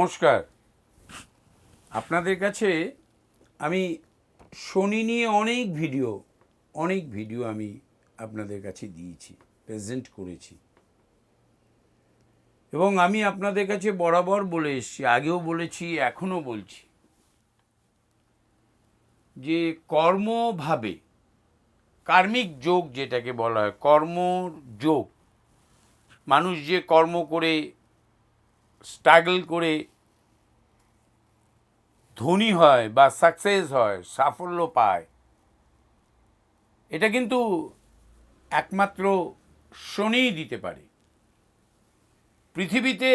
নমস্কার। আপনাদের কাছে আমি শনি নিয়ে অনেক ভিডিও অনেক ভিডিও আমি আপনাদের কাছে দিয়েছি, প্রেজেন্ট করেছি। এবং আমি আপনাদের কাছে বরাবর বলে এসেছি, আগেও বলেছি, এখনও বলছি যে কর্মভাবে কার্মিক যোগ যেটাকে বলা হয় কর্ম যোগ। মানুষ যে কর্ম করে স্ট্রাগল করে ধনী হয় বা সাকসেস হয়, সাফল্য পায়, এটা কিন্তু একমাত্র শনিই দিতে পারে। পৃথিবীতে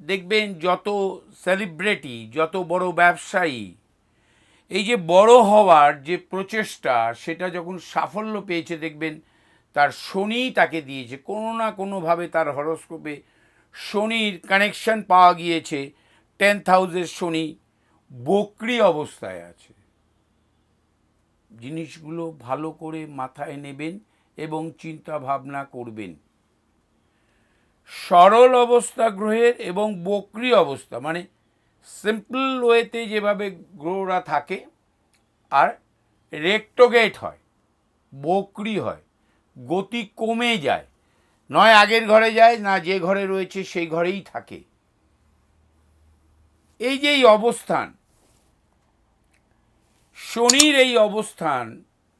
দেখবেন যত সেলিব্রিটি যত বড় ব্যবসায়ী, এই যে বড় হওয়ার যে প্রচেষ্টা, সেটা যখন সাফল্য পেয়েছে, দেখবেন তার শনি তাকে দিয়েছে। কোনো না কোনোভাবে তার হরস্কোপে শনির কানেকশন পাওয়া গিয়েছে। টেন্থ হাউসের শনি বকরি অবস্থায় আছে। জিনিসগুলো ভালো করে মাথায় নেবেন এবং চিন্তা ভাবনা করবেন। সরল অবস্থা গ্রহের এবং বকরি অবস্থা মানে সিম্পল ওয়েতে যেভাবে গ্রহরা থাকে, আর রেক্টোগেট হয়, বকরি হয়, গতি কমে যায়। নয় আগের ঘরে যায়, না যে ঘরে রয়েছে সেই ঘরেই থাকে। এই যে এই অবস্থান, শনির এই অবস্থান,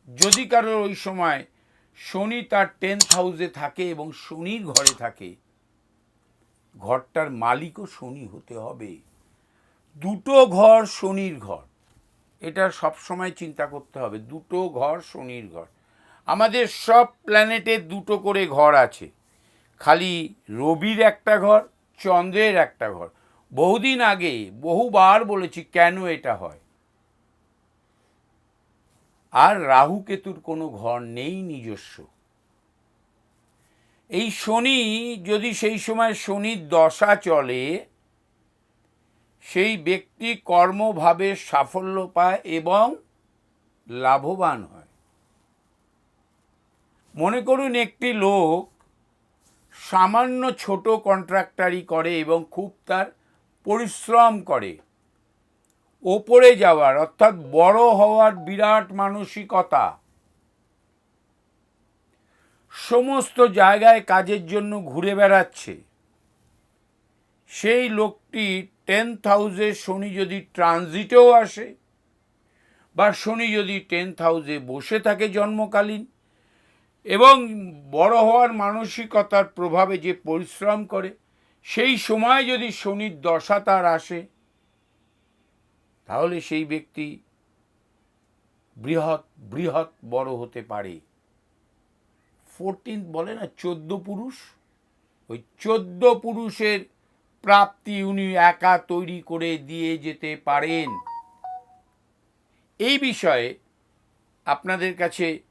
যদি কারোর ওই সময় শনি তার টেন্থ হাউসে থাকে এবং শনির ঘরে থাকে, ঘরটার মালিকও শনি হতে হবে। দুটো ঘর শনির ঘর, এটা সব সময় চিন্তা করতে হবে। দুটো ঘর শনির ঘর। আমাদের সব প্ল্যানেটে দুটো করে ঘর আছে। খালি রবির একটা ঘর, চন্দ্রের একটা ঘর। বহুদিন আগে, বহুবার বলেছি কেন এটা হয়। আর রাহু কেতুর কোনো ঘর নেই নিজস্ব। এই শনি, যদি সেই সময় শনির দশা চলে, সেই ব্যক্তি কর্মভাবে সাফল্য পায় এবং লাভবান হয়। মনে করুন একটি লোক সামান্য ছোট কন্ট্রাক্টারি করে এবং খুব তার পরিশ্রম করে। ওপরে যাওয়ার, অর্থাৎ বড় হওয়ার বিরাট মানসিকতা। সমস্ত জায়গায় কাজের জন্য ঘুরে বেড়াচ্ছে। সেই লোকটি টেন্থ হাউসে শনি যদি ট্রানজিটেও আসে বা শনি যদি টেন্থ হাউসে বসে থাকে জন্মকালীন এবং বড় হওয়ার মানসিকতার প্রভাবে যে পরিশ্রম করে, সেই সময় যদি শনির দশা তার আসে, তাহলে সেই ব্যক্তি বৃহৎ বৃহৎ বড় হতে পারে। ফোরটিন বলে না, চোদ্দ পুরুষ? ওই চোদ্দ পুরুষের প্রাপ্তি উনি একা তৈরি করে দিয়ে যেতে পারেন। এই বিষয়ে আপনাদের কাছে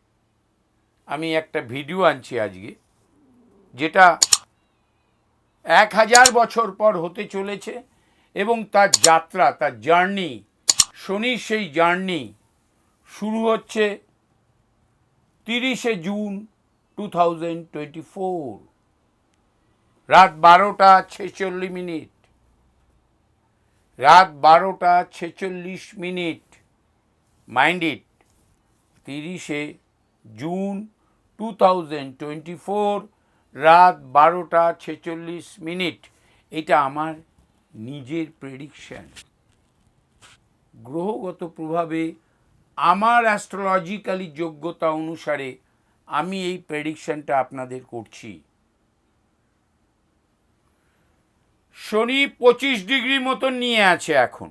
আমি একটা ভিডিও আনছি আজকে, যেটা এক হাজার বছর পর হতে চলেছে এবং তার যাত্রা, তার জার্নি, শনির সেই জার্নি শুরু হচ্ছে তিরিশে June two thousand twenty four. রাত বারোটা ছেচল্লিশ মিনিট। রাত বারোটা ছেচল্লিশ মিনিট। মাইন্ড ইট, তিরিশে June two thousand twenty four রাত বারোটা ছেচল্লিশ মিনিট। এটা আমার নিজের প্রেডিকশন গ্রহগত প্রভাবে আমার অ্যাস্ট্রোলজিক্যালি যোগ্যতা অনুসারে আমি এই প্রেডিকশনটা আপনাদের করছি। শনি পঁচিশ ডিগ্রি মতন নিয়ে আছে এখন।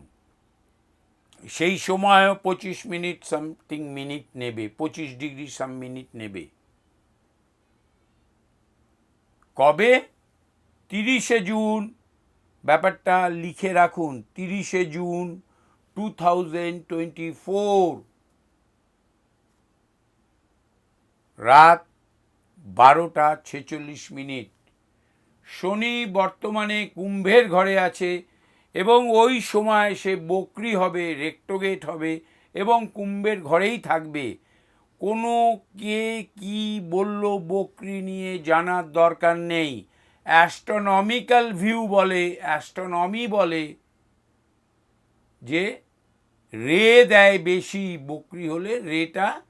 সেই সময়ও পঁচিশ মিনিট সামথিং মিনিট নেবে, পঁচিশ ডিগ্রি সাম মিনিট নেবে। কবে? তিরিশে জুন। ব্যাপারটা লিখে রাখুন, তিরিশে June two thousand twenty four. রাত বারোটা ছেচল্লিশ মিনিট। শনি বর্তমানে কুম্ভের ঘরে আছে এবং ওই সময় সে বকরি হবে, রেক্টোগেট হবে এবং কুম্ভের ঘরেই থাকবে। কোনো কে কি বলল বকরি নিয়ে জানার দরকার নেই। অ্যাস্ট্রোনমিক্যাল ভিউ বলে, অ্যাস্ট্রোনমি বলে যে রে দেয় বেশি, বকরি হলে রেটা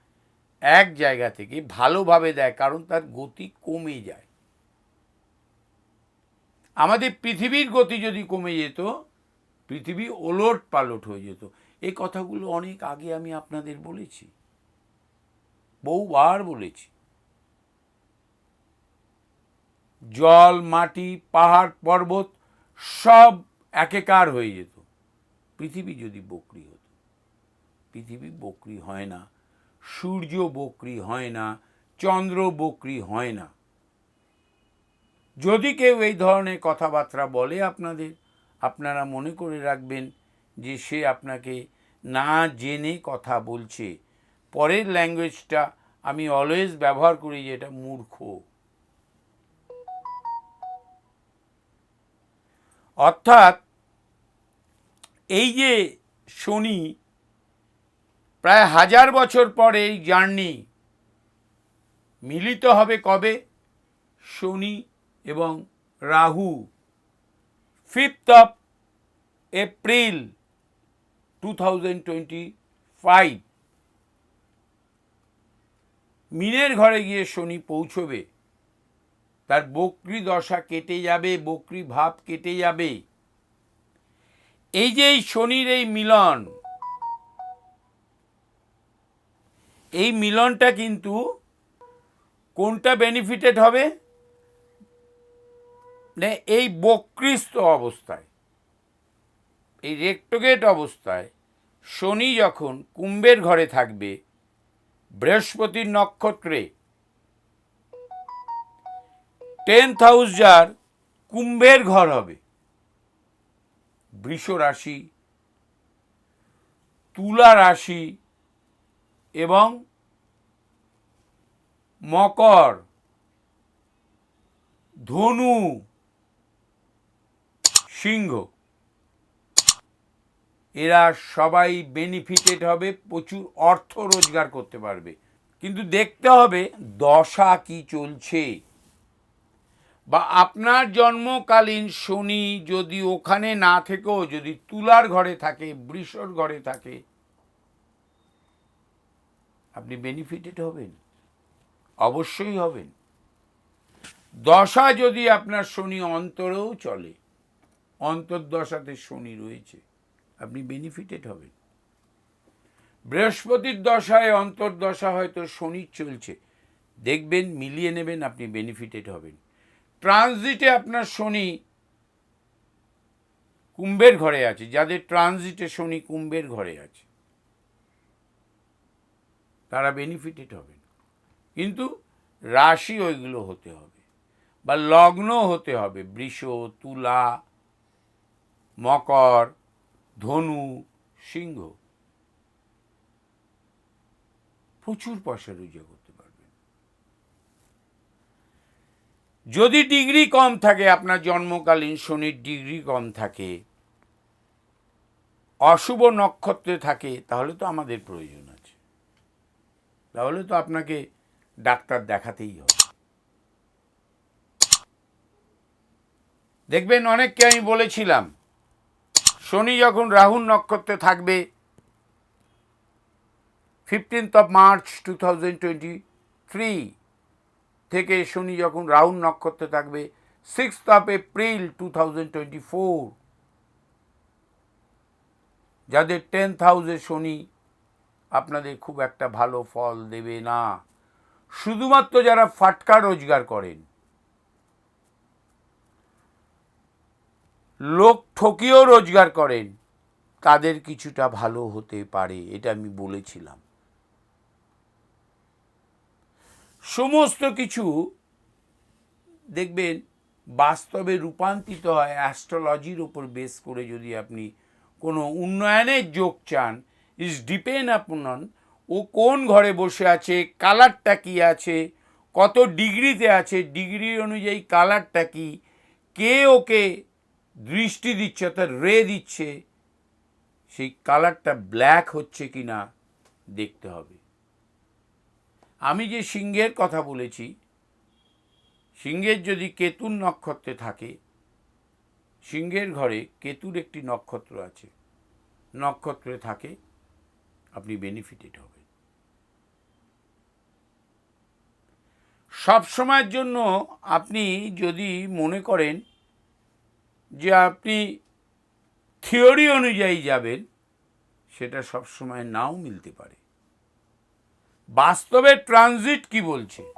এক জায়গা থেকে ভালোভাবে দেয়, কারণ তার গতি কমে যায়। আমাদের পৃথিবীর গতি যদি কমে যেত, পৃথিবী ওলট পালট হয়ে যেত। এই কথাগুলো অনেক আগে আমি আপনাদের বলেছি। বহুবার বলেছি। জল, মাটি, পাহাড়, পর্বত সব একেকার হয়ে যেত। পৃথিবী যদি বকরি হতো। পৃথিবী বকরি হয় না, সূর্য বকরি হয় না, চন্দ্র বকরি হয় না। যদি কেউ এই ধরনের কথাবার্তা বলে আপনাদের, আপনারা মনে করে রাখবেন যে সে আপনাকে না জেনে কথা বলছে পরের ল্যাঙ্গুয়েজটা আমি অলওয়েজ ব্যবহার করি যে এটা মূর্খ। অর্থাৎ এই যে শনি প্রায় হাজার বছর পরে এই জার্নি মিলিত হবে কবে? শনি এবং Rahu. Fifth of April two thousand twenty five মিনের ঘরে গিয়ে শনি পৌঁছবে। তার বকরি দশা কেটে যাবে, বকরি ভাব কেটে যাবে। এই যে এই শনির এই মিলন, এই মিলনটা কিন্তু কোনটা বেনিফিটেড হবে? এই বক্রিস্ত অবস্থায়, এই রেক্টোগেট অবস্থায় শনি যখন কুম্ভের ঘরে থাকবে বৃহস্পতির নক্ষত্রে। টেন্থ হাউস যার, কুম্ভের ঘর হবে। বৃষ রাশি, তুলা রাশি এবং মকর, ধনু, সিংহ। এরা সবাই বেনিফিটেড হবে, প্রচুর অর্থ রোজগার করতে পারবে। কিন্তু দেখতে হবে দশা কি চলছে। বা আপনার জন্মকালীন শনি যদি ওখানে না থেকেও, যদি তুলার ঘরে থাকে, বৃষর ঘরে থাকে, আপনি বেনিফিটেড হবেন, অবশ্যই হবেন। দশা যদি আপনার শনি অন্তরেও চলে, অন্তর্দশাতে শনি রয়েছে। আপনি বেনিফিটেড হবেন। বৃহস্পতির দশায় অন্তর্দশা হয়তো শনি চলছে। দেখবেন, মিলিয়ে নেবেন, আপনি বেনিফিটেড হবেন। ট্রানজিটে আপনার শনি কুম্ভের ঘরে আছে। যাদের ট্রানজিটে শনি কুম্ভের ঘরে আছে। তারা বেনিফিটেড হবেন। কিন্তু রাশি ওইগুলো হতে হবে। বা লগ্ন হতে হবে। বৃষ, তুলা, মকর ধনু সিংহ। প্রচুর পয়সা রোজগার করতে পারবেন। যদি ডিগ্রি কম থাকে, আপনার জন্মকালীন শনির ডিগ্রি কম থাকে, অশুভ নক্ষত্রে থাকে, তাহলে তো আমাদের প্রয়োজন আছে। তাহলে তো আপনাকে ডাক্তার দেখাতেই হবে। দেখবেন, অনেককে আমি বলেছিলাম শনি যখন রাহুল নক্ষত্রে থাকবে fifteenth of March two thousand twenty three থেকে শনি যখন রাহুল নক্ষত্রে থাকবে sixth of April two thousand twenty four যাদের টেন্থ হাউসে শনি, আপনাদের খুব একটা ভালো ফল দেবে না। শুধুমাত্র যারা ফাটকা রোজগার করেন লোক ঠকিয়েও রোজগার করেন, তাদের কিছুটা ভালো হতে পারে, এটা আমি বলেছিলাম। সমস্ত কিছু দেখবেন, বাস্তবে রূপান্তরিত হয় অ্যাস্ট্রোলজির ওপর বেস করে যদি আপনি কোনো উন্নয়নের যোগ চান ইজ ডিপেন্ড আপন ও কোন ঘরে বসে আছে কালারটা কি আছে, কত ডিগ্রিতে আছে ডিগ্রি অনুযায়ী কালারটা কি, কে ওকে দৃষ্টি দিচ্ছে অর্থাৎ রে দিচ্ছে, সেই কালারটা ব্ল্যাক হচ্ছে কি না দেখতে হবে। আমি যে সিংহের কথা বলেছি, সিংহের যদি কেতুর নক্ষত্রে থাকে, সিংহের ঘরে কেতুর একটি নক্ষত্র আছে। নক্ষত্রে থাকে, আপনি বেনিফিটেড হবেন। সব সময়ের জন্য আপনি যদি মনে করেন যে আপনি থিওরি অনুযায়ী যাবেন, সেটা সব সময় নাও মিলতে পারে। বাস্তবে ট্রানজিট কি বলছে?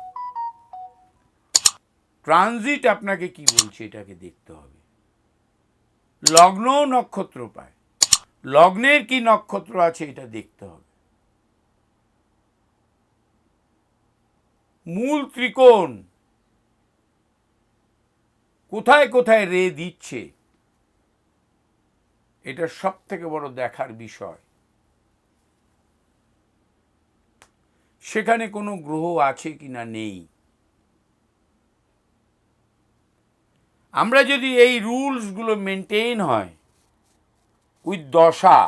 ট্রানজিট আপনাকে কি বলছে এটাকে দেখতে হবে। লগ্ন নক্ষত্র পায়। লগ্নের কি নক্ষত্র আছে এটা দেখতে হবে। মূল ত্রিকোণ কোথায় কোথায় রে দিচ্ছে? এটা সব থেকে বড় দেখার বিষয়। সেখানে কোনো গ্রহ আছে কি না নেই। আমরা যদি এই রুলসগুলো মেনটেন হয়, উইথ দশা,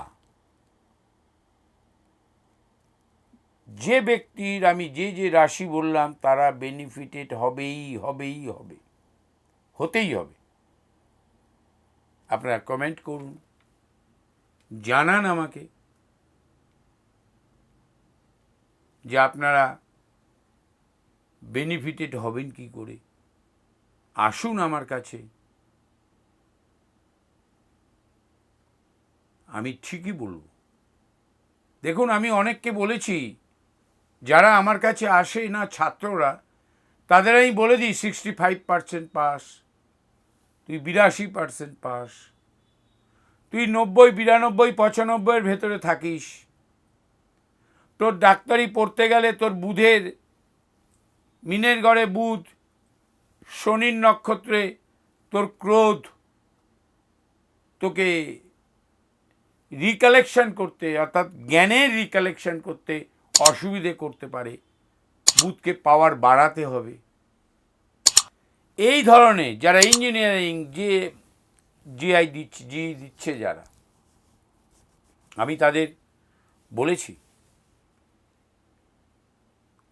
যে ব্যক্তির আমি যে যে রাশি বললাম, তারা বেনিফিটেড হবেই হবেই, হবে। হতেই হবে। আপনারা কমেন্ট করুন, জানান আমাকে যে আপনারা বেনিফিটেড হবেন কি করে। আসুন আমার কাছে। আমি ঠিকই বলব। দেখুন, আমি অনেককে বলেছি, যারা আমার কাছে আসে না ছাত্ররা, তাদের আমি বলে দিই সিক্সটি ফাইভ পার্সেন্ট পাস তুই বিরাশি পার্সেন্ট পাস। তুই নব্বই, বিরানব্বই পঁচানব্বইয়ের ভেতরে থাকিস। তোর ডাক্তারি পড়তে গেলে তোর বুধের, মিনের গড়ে বুধ, শনির নক্ষত্রে তোর ক্রোধ। তোকে রিকালেকশন করতে, অর্থাৎ জ্ঞানের রিকালেকশন করতে অসুবিধে করতে পারে। বুধকে পাওয়ার বাড়াতে হবে। এই ধরনের যারা ইঞ্জিনিয়ারিং যে জিআই দিচ্ছে জি দিচ্ছে যারা, আমি তাদের বলেছি।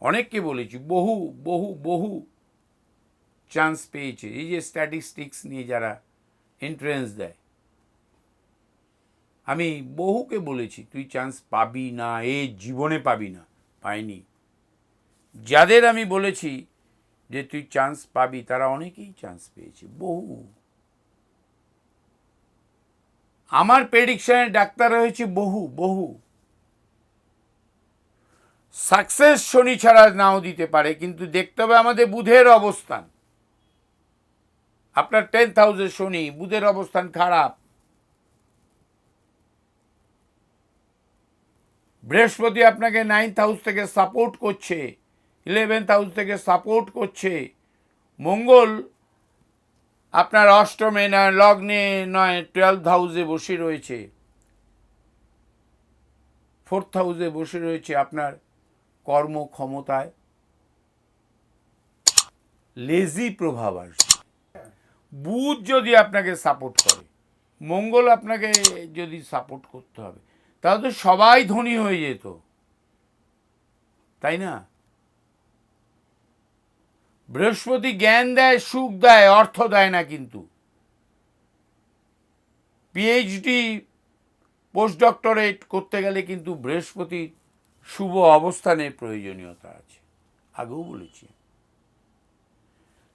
অনেককে বলেছি, বহু বহু বহু চান্স পেয়েছে। এই যে স্ট্যাটিস্টিক্স নিয়ে যারা এন্ট্রেন্স দেয়, আমি বহুকে বলেছি, তুই চান্স পাবি না, এ জীবনে পাবি না, পাইনি। যাদের আমি বলেছি যে তুই চান্স পাবি, তারা অনেকেই চান্স পেয়েছে, বহু। আমার প্রেডিকশনে ডাক্তার হয়েছে বহু বহু। সাকসেস শনি ছাড়া নাও দিতে পারে, কিন্তু দেখতে হবে আমাদের বুধের অবস্থান। আপনার টেন্থ হাউসের শনি, বুধের অবস্থান খারাপ। বৃহস্পতি আপনাকে নাইন্থ হাউস থেকে সাপোর্ট করছে। ইলেভেন্থ হাউস থেকে সাপোর্ট করছে। মঙ্গল, আপনার অষ্টমে নয়, লগ্নে নয় টুয়েলভ হাউসে বসে রয়েছে। ফোর্থ হাউসে বসে রয়েছে আপনার কর্মক্ষমতায়। লেজি প্রভাব আসবে বুধ যদি আপনাকে সাপোর্ট করে, মঙ্গল আপনাকে যদি সাপোর্ট করতে হবে, তাহলে তো সবাই ধনী হয়ে যেত। তাই না? বৃহস্পতি জ্ঞান দেয়, সুখ দেয়, অর্থ দেয় না কিন্তু। পিএইচডি পোস্ট ডক্টরেট করতে গেলে কিন্তু বৃহস্পতির শুভ অবস্থানের প্রয়োজনীয়তা আছে। আগেও বলেছি।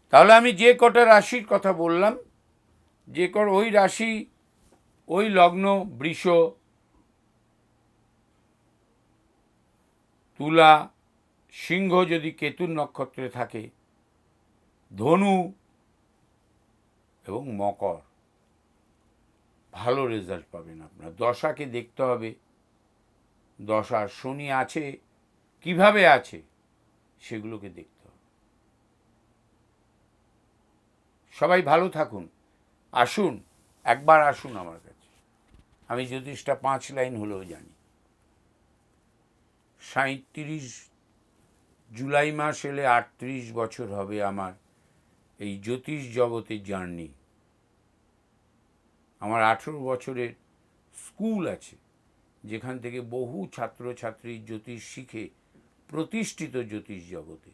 তাহলে আমি যে কটা রাশির কথা বললাম, যে কর ওই রাশি, ওই লগ্ন, বৃষ, তুলা, সিংহ যদি কেতুর নক্ষত্রে থাকে ধনু এবং মকর। ভালো রেজাল্ট পাবেন আপনার। দশাকে দেখতে হবে। দশার শনি আছে। কীভাবে আছে? সেগুলোকে দেখতে হবে। সবাই ভালো থাকুন। আসুন। একবার আসুন আমার কাছে। আমি জ্যোতিষটা পাঁচ লাইন হলেও জানি। সাঁত্রিশ জুলাই মাস এলে আটত্রিশ বছর হবে আমার। এই জ্যোতিষ জগতের জার্নি। আমার আঠেরো বছরের স্কুল আছে, যেখান থেকে বহু ছাত্রছাত্রী জ্যোতিষ শিখে প্রতিষ্ঠিত জ্যোতিষ জগতে।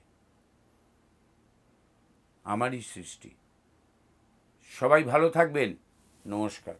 আমারই সৃষ্টি। সবাই ভালো থাকবেন। নমস্কার।